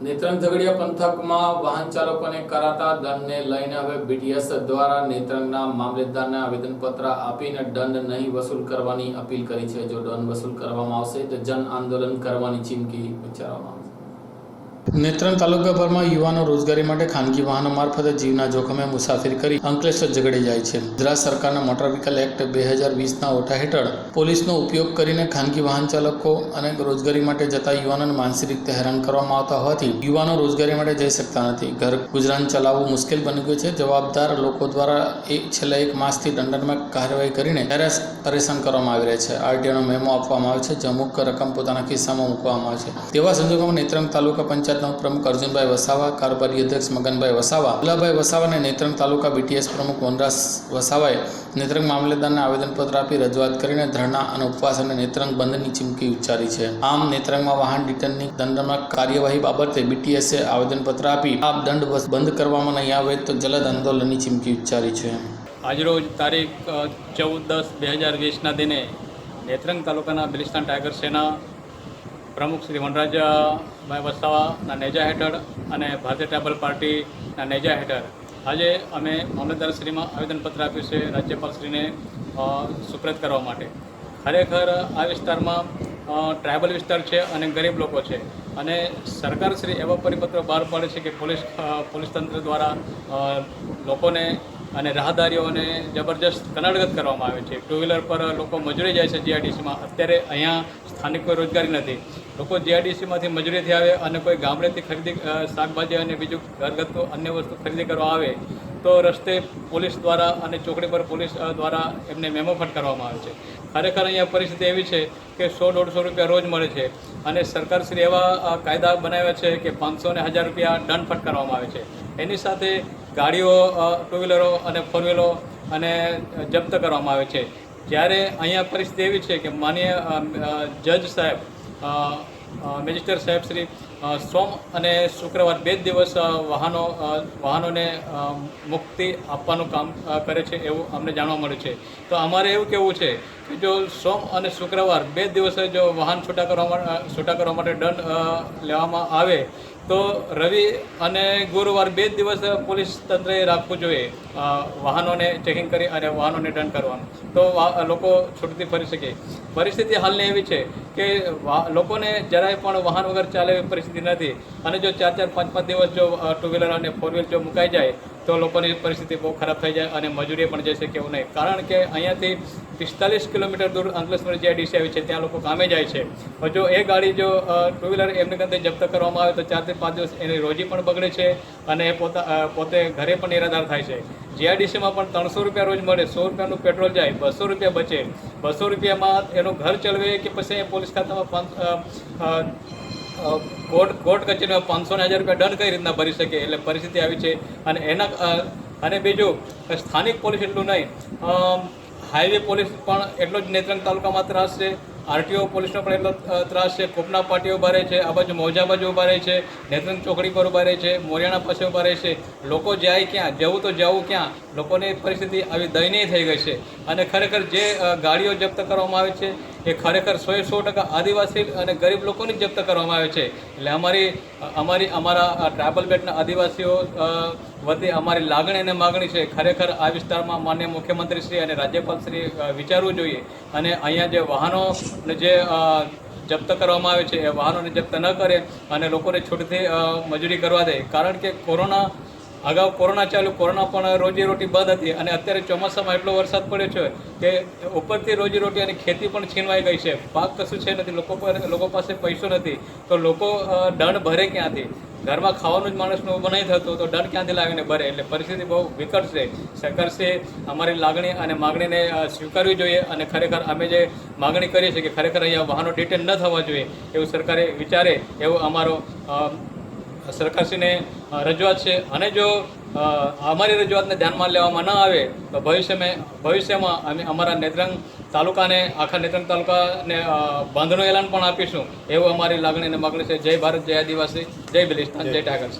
નેત્રંગ ઝઘડિયા પંથકમાં વાહન ચાલકોને કરાતા દંડને લઈને હવે બીટીએસ દ્વારા નેત્રંગના મામલેદારને આવેદનપત્ર આપીને દંડ નહીં વસૂલ કરવાની અપીલ કરી છે. જો દંડ વસૂલ કરવામાં આવશે તો જન આંદોલન કરવાની ચીમકી ઉચ્ચારવામાં આવશે. નેત્રંગ તાલુકાભરમાં યુવાનો રોજગારી માટે ખાનગી વાહનો મારફતે જીવના જોખમે મુસાફરી કરી અંકલેશ્વર જગડી જાય છે. ગુજરાત સરકારના મોટર વ્હીકલ એક્ટ બે હજાર વીસના ઓઠા હેઠળ પોલીસનો ઉપયોગ કરીને ખાનગી વાહન ચાલકો અને રોજગારી માટે જતા યુવાનોને માનસિક રીતે હેરાન કરવામાં આવતા હોવાથી યુવાનો રોજગારી માટે જઈ શકતા નથી. ઘર ગુજરાન ચલાવવું મુશ્કેલ બની ગયું છે. જવાબદાર લોકો દ્વારા એક છેલ્લા એક માસથી દંડનમાં કાર્યવાહી કરીને હેરાસ પરેશાન કરવામાં આવી રહ્યા છે. આરટીઓનો મેમો આપવામાં આવે છે. જે અમુક રકમ પોતાના ખિસ્સામાં મૂકવામાં આવે છે. તેવા સંજોગોમાં નેત્રંગ તાલુકા પંચાયતના પ્રમુખ અર્જુનભાઈ વસાવા, કારોબારી અધ્યક્ષ મગનભાઈ વસાવા ભોલાભાઈ વસાવા અને નેત્રંગ તાલુકા બીટીએસ પ્રમુખ વનરાજ વસાવાએ નેત્રંગ મામલતદારને આવેદનપત્ર આપી રજૂઆત કરીને ધરણા અને ઉપવાસ અને નેત્રંગ બંધની ચીમકી ઉચ્ચારી છે. આમ નેત્રંગમાં વાહન રિટર્નની દંડમાં કાર્યવાહી બાબતે બીટીએસે આવેદનપત્ર આપી આ દંડ બંધ કરવામાં નહીં આવે તો જલદ આંદોલનની ચીમકી ઉચ્ચારી છે. આજરોજ તારીખ ચૌદ દસ બે હજાર વીસના દિને નેત્રંગ તાલુકાના બિલિસ્તાન ટાઈગર સેના પ્રમુખ શ્રી વનરાજભાઈ વસાવાના નેજા હેઠળ અને ભારતીય ટ્રાઇબલ પાર્ટીના નેજા હેઠળ આજે અમે મામલતદારશ્રીમાં આવેદનપત્ર આપ્યું છે રાજ્યપાલશ્રીને સુપ્રત કરવા માટે. ખરેખર આ વિસ્તારમાં ટ્રાઇબલ વિસ્તાર છે અને ગરીબ લોકો છે. અને સરકારશ્રી એવો પરિપત્ર બહાર પાડે છે કે પોલીસ પોલીસ તંત્ર દ્વારા લોકોને અને રાહદારીઓને જબરજસ્ત કનડગત કરવામાં આવે છે. ટુ વ્હીલર પર લોકો મજૂરી જાય છે જીઆઈડીસીમાં અત્યારે અહીંયા સ્થાનિક કોઈ રોજગારી નથી. લોકો જીઆઈડીસીમાંથી મજૂરીથી આવે અને કોઈ ગામડેથી ખરીદી શાકભાજી અને બીજું ઘરગથ્થુ અન્ય વસ્તુ ખરીદી કરવા આવે, તો રસ્તે પોલીસ દ્વારા અને ચોકડી પર પોલીસ દ્વારા એમને મેમો ફટકારવામાં આવે છે. ખરેખર અહીંયા પરિસ્થિતિ એવી છે કે સો દોઢસો રૂપિયા રોજ મળે છે અને સરકારશ્રી એવા કાયદા બનાવ્યા છે કે પાંચસો ને હજાર રૂપિયા દંડ ફટકારવામાં આવે છે. એની સાથે ગાડીઓ ટુ વ્હીલરો અને ફોર વ્હીલરો અને જપ્ત કરવામાં આવે છે. જ્યારે અહીંયા પરિસ્થિતિ એવી છે કે માનીય જજ સાહેબ અ, સાહેબ શ્રી સોમ અને શુક્રવાર બે દિવસ વાહનો વાહનોને મુક્તિ આપવાનું કામ કરે છે એવું અમને જાણવા મળ્યું છે. તો અમારે એવું કહેવું છે કે જો સોમ અને શુક્રવાર બે દિવસે જો વાહન છૂટા કરવા છૂટા કરવા માટે દંડ લેવામાં આવે તો રવિ અને ગુરુવાર બે દિવસ પોલીસ તંત્રએ રાખવું જોઈએ વાહનોને ચેકિંગ કરી અને વાહનોને દંડ કરવાનું. તો લોકો છૂટથી ફરી શકે. પરિસ્થિતિ હાલની એવી છે કે લોકોને જરાય પણ વાહન વગર ચાલે એવી પરિસ્થિતિ નથી. અને જો ચાર ચાર પાંચ પાંચ દિવસ જો ટુ વ્હીલર અને ફોર વ્હીલર જો મુકાઈ જાય તો લોકોની પરિસ્થિતિ બહુ ખરાબ થઈ જાય અને મજૂરી પણ જશે કેવું નહીં. કારણ કે અહીંયાથી પિસ્તાલીસ કિલોમીટર દૂર અંકલેશ્વર જે ડીસી આવી છે, ત્યાં લોકો કામે જાય છે. જો એ ગાડી જો ટુ વ્હીલર એમને અંદર જપ્ત કરવામાં આવે તો ચારથી પાંચ દિવસ એની રોજી પણ બગડે છે અને પોતા પોતે ઘરે પણ નિરાધાર થાય છે. જીઆઈડીસીમાં પણ ત્રણસો રૂપિયા રોજ મળે, સો રૂપિયાનું પેટ્રોલ જાય, બસો રૂપિયા બચે. બસો રૂપિયામાં એનું ઘર ચલવે કે પછી પોલીસ ખાતામાં કોર્ટ કોર્ટ કચેરીમાં પાંચસો ને હજાર રૂપિયા દંડ કઈ રીતના ભરી શકે એટલે પરિસ્થિતિ આવી છે. અને એના અને બીજું, સ્થાનિક પોલીસ એટલું નહીં હાઈવે પોલીસ પણ એટલો જ નેત્રંગ તાલુકામાં ત્રાસ છે. આરટીઓ પોલીસનો પણ એટલો ત્રાસ છે. કોપના પાટીઓ ઊભા રહે છે. આ બાજુ મોજા બાજુ ઊભા રહે છે. નેત્રંગ ચોકડી પર ઊભા રહે છે. મોરિયાણા પાસે ઊભા રહે છે. લોકો જાય ક્યાં? જવું તો જવું ક્યાં? લોકોની પરિસ્થિતિ આવી દયનીય થઈ ગઈ છે. અને ખરેખર જે ગાડીઓ જપ્ત કરવામાં આવે છે એ ખરેખર સો સો ટકા આદિવાસી અને ગરીબ લોકોની જપ્ત કરવામાં આવે છે. એટલે અમારી અમારી, અમારા ટ્રાયબલ બેટના આદિવાસીઓ વતી અમારી લાગણી અને માગણી છે ખરેખર આ વિસ્તારમાં માન્ય મુખ્યમંત્રીશ્રી અને રાજ્યપાલશ્રી વિચારવું જોઈએ. અને અહીંયા જે વાહનો જે જપ્ત કરવામાં આવે છે, એ વાહનોને જપ્ત ન કરે અને લોકોને છૂટથી મજૂરી કરવા દે. કારણ કે કોરોના અગાઉ કોરોના ચાલુ, કોરોના પણ રોજીરોટી બંધ હતી અને અત્યારે ચોમાસામાં એટલો વરસાદ પડ્યો છે કે ઉપરથી રોજીરોટી અને ખેતી પણ છીનવાઈ ગઈ છે. પાક કશું છે નથી, લોકો લોકો પાસે પૈસો નથી. તો લોકો દંડ ભરે ક્યાંથી? ઘરમાં ખાવાનું જ માણસનું નહીં થતું તો દંડ ક્યાંથી લાવીને ભરે? એટલે પરિસ્થિતિ બહુ વિકટ છે. સરકારશ્રીએ અમારી લાગણી અને માગણીને સ્વીકારવી જોઈએ અને ખરેખર અમે જે માગણી કરીએ છીએ કે ખરેખર અહીંયા વાહનો ડિટેન ન થવા જોઈએ એવું સરકારે વિચારે એવો અમારો સરકારશ્રીને રજૂઆત છે. અને જો અમારી રજૂઆતને ધ્યાનમાં લેવામાં ન આવે તો ભવિષ્યમાં ભવિષ્યમાં અમે અમારા નેત્રંગ તાલુકાને આખા નેત્રંગ તાલુકાને બંધનું એલાન પણ આપીશું. એવું અમારી લાગણી અને માગણી છે. જય ભારત જય આદિવાસી જય બિલિસ્તાન જય ટાગર